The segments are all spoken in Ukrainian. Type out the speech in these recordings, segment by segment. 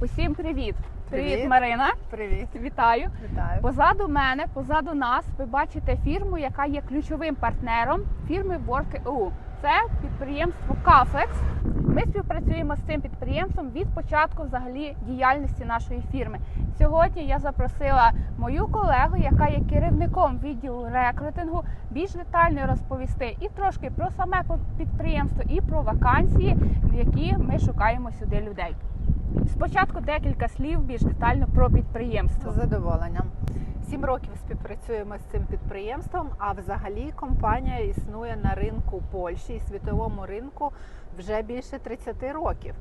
Усім привіт! Привіт, Привіт. Марина! Привіт, Вітаю! вітаю. Позаду мене, позаду нас, ви бачите фірму, яка є ключовим партнером фірми Work.eu. Це підприємство Кафлекс. Ми співпрацюємо з цим підприємством від початку взагалі діяльності нашої фірми. Сьогодні я запросила мою колегу, яка є керівником відділу рекрутингу, більш детально розповісти і трошки про саме підприємство, і про вакансії, в які ми шукаємо сюди людей. Спочатку декілька слів більш детально про підприємство. З задоволенням. Сім років співпрацюємо з цим підприємством, а взагалі компанія існує на ринку Польщі і світовому ринку вже більше 30 років.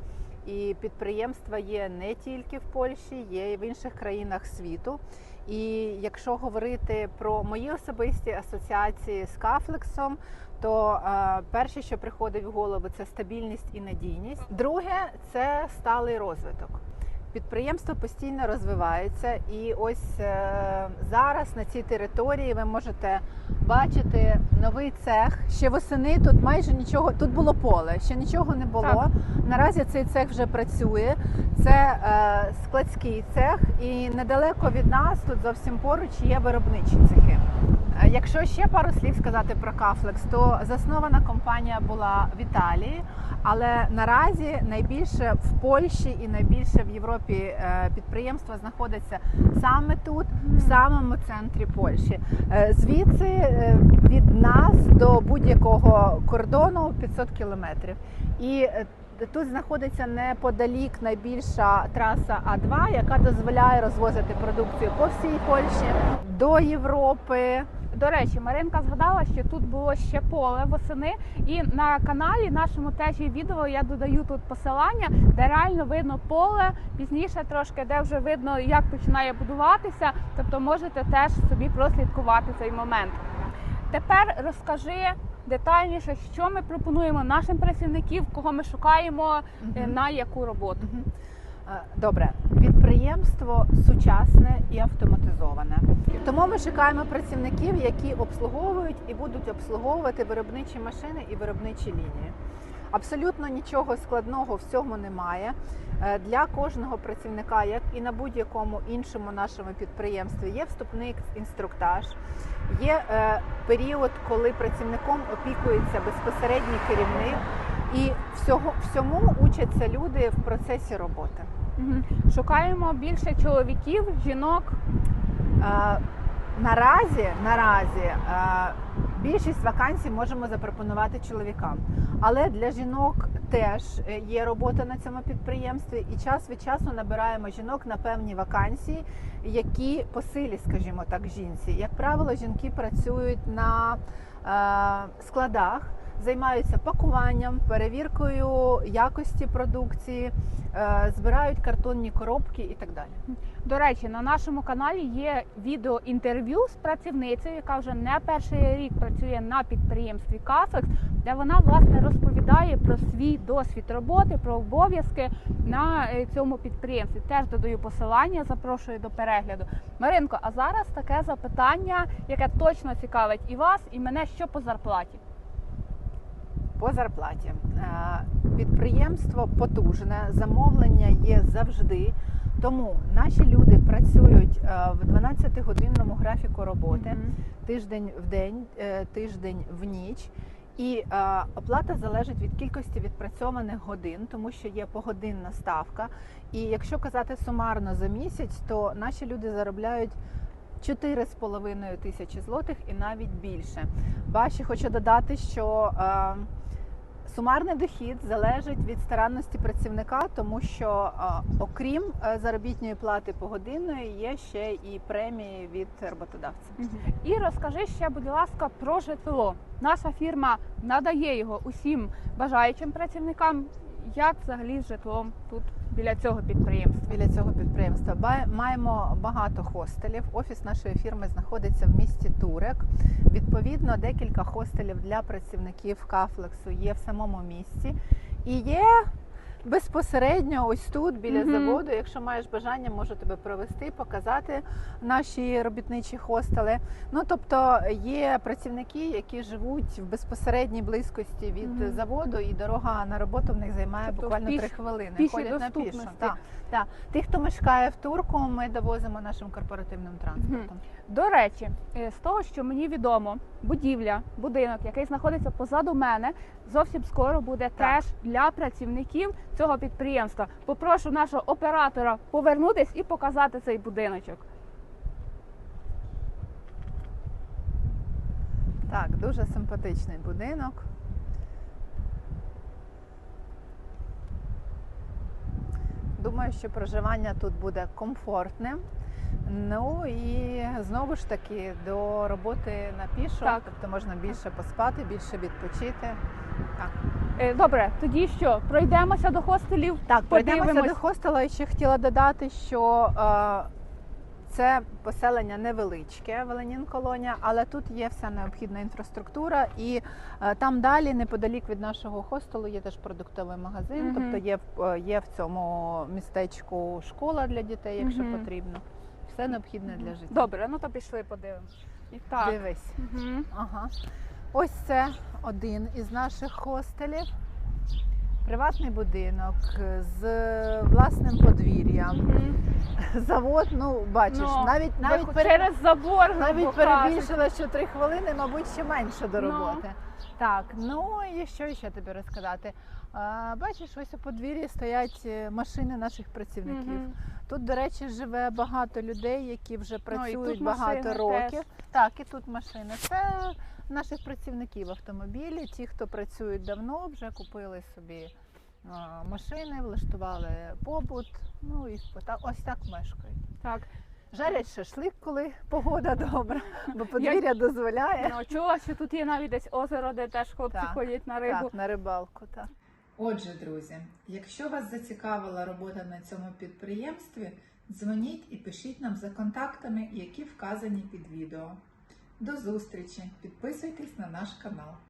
І підприємства є не тільки в Польщі, є і в інших країнах світу. І якщо говорити про мої особисті асоціації з Кафлексом, то е, перше, що приходить в голову, це стабільність і надійність. Друге це сталий розвиток. Підприємство постійно розвивається, і ось е, зараз на цій території ви можете бачити новий цех. Ще восени тут майже нічого. Тут було поле, ще нічого не було. Так. Наразі цей цех вже працює. Це е, складський цех, і недалеко від нас, тут зовсім поруч, є виробничі цехи. Якщо ще пару слів сказати про Кафлекс, то заснована компанія була в Італії, але наразі найбільше в Польщі і найбільше в Європі е, підприємства знаходиться саме тут, в самому центрі Польщі. Е, Звідси е, від нас до будь-якого кордону 500 кілометрів. І Тут знаходиться неподалік найбільша траса А2, яка дозволяє розвозити продукцію по всій Польщі до Європи. До речі, Маринка згадала, що тут було ще поле восени, і на каналі нашому теж є відео. Я додаю тут посилання, де реально видно поле. Пізніше трошки, де вже видно, як починає будуватися. Тобто можете теж собі прослідкувати цей момент. Тепер розкажи детальніше, що ми пропонуємо нашим працівникам, кого ми шукаємо, е, Мгм. на яку роботу. Мгм. Е, Добре, підприємство сучасне і автоматизоване. Тому ми шукаємо працівників, які обслуговують і будуть обслуговувати виробничі машини і виробничі лінії. Абсолютно нічого складного в цьому немає. Е, Для кожного працівника, як і на будь-якому іншому нашому підприємстві, є вступний інструктаж, є е, період, коли працівником опікується безпосередній керівник, і всього всьому учаться люди в процесі роботи. Шукаємо більше чоловіків, жінок. Е, Наразі, наразі е, більшість вакансій можемо запропонувати чоловікам, але для жінок теж е, є робота на цьому підприємстві, і час від часу набираємо жінок на певні вакансії, які по силі, скажімо так, жінці. Як правило, жінки працюють на складах, займаються пакуванням, перевіркою якості продукції, е, збирають картонні коробки і так далі. До речі, на нашому каналі є відео інтерв'ю з працівницею, яка вже не перший рік працює на підприємстві Кафекс, де вона власне розповідає про свій досвід роботи, про обов'язки на е, цьому підприємстві. Теж додаю посилання, запрошую до перегляду. Маринко, а зараз таке запитання, яке точно цікавить і вас, і мене, що по зарплаті. По зарплаті Е, підприємство потужне, замовлення є завжди. Тому наші люди працюють е, в 12-годинному графіку роботи Мгм. тиждень в день, е, тиждень в ніч. І е, оплата залежить від кількості відпрацьованих годин, тому що є погодинна ставка. І якщо казати сумарно за місяць, то наші люди заробляють 4,5 тисячі злотих і навіть більше. Бачу, хочу додати, що е, сумарний дохід залежить від старанності працівника, тому що е, окрім е, заробітної плати погодинної, є ще і премії від роботодавця. І розкажи ще, будь ласка, про житло. Наша фірма надає його усім бажаючим працівникам. Як взагалі з житлом тут біля цього підприємства? Біля цього підприємства маємо багато хостелів. Офіс нашої фірми знаходиться в місті Турек. Відповідно, декілька хостелів для працівників Кафлексу є в самому місті. І є безпосередньо ось тут, біля Мгм. заводу. Якщо маєш бажання, можу тебе провести, показати наші робітничі хостели. Ну тобто є працівники, які живуть в безпосередній близькості від Мгм. заводу, і дорога на роботу в них займає Тобто буквально піш- три хвилини. пішій Ходять на пішому. Так, так. Тих, хто мешкає в турку, ми довозимо нашим корпоративним транспортом. До речі, е, з того, що мені відомо, будівля, будинок, який знаходиться позаду мене, зовсім скоро буде Так. теж для працівників цього підприємства. Попрошу нашого оператора повернутись і показати цей будиночок. Так, дуже симпатичний будинок. Думаю, що проживання тут буде комфортним. Ну і знову ж таки до роботи на пішо, Так. тобто можна більше поспати, більше відпочити. Так, Е, Добре, тоді що пройдемося до хостелів. так пройдемося Подивимось. до хостела. І ще хотіла додати, що е, це поселення невеличке, Веленін колонія, але тут є вся необхідна інфраструктура, і е, там далі, неподалік від нашого хостелу, є теж продуктовий магазин. Мгм. Тобто є, в- е, є в цьому містечку школа для дітей, якщо Мгм. потрібно. Все необхідне для життя. Добре, ну то пішли подивимось. І так. Дивись. Угу. Ага. Ось це один із наших хостелів. Приватний будинок з власним подвір'ям. Мгм. Завод, ну бачиш, Ну, навіть навіть через забор навіть перебільшила, що три хвилини, мабуть, ще менше до Ну. роботи. Так, ну і що ще тобі розказати? А, бачиш, ось у подвір'ї стоять е, машини наших працівників. Мгм. Тут, до речі, живе багато людей, які вже працюють Ну, багато років. теж. Так, і тут машини. Це наших працівників автомобілі. Ті, хто працюють давно, вже купили собі машини, влаштували побут. Ну і ось так мешкають. Так. Жарять шашлик, коли погода добра, бо подвір'я дозволяє. Ну, чула, що тут є навіть десь озеро, де теж хлопці Так, ходять на рибу. Так, на рибалку, так. Отже, друзі, якщо вас зацікавила робота на цьому підприємстві, дзвоніть і пишіть нам за контактами, які вказані під відео. До зустрічі! Підписуйтесь на наш канал.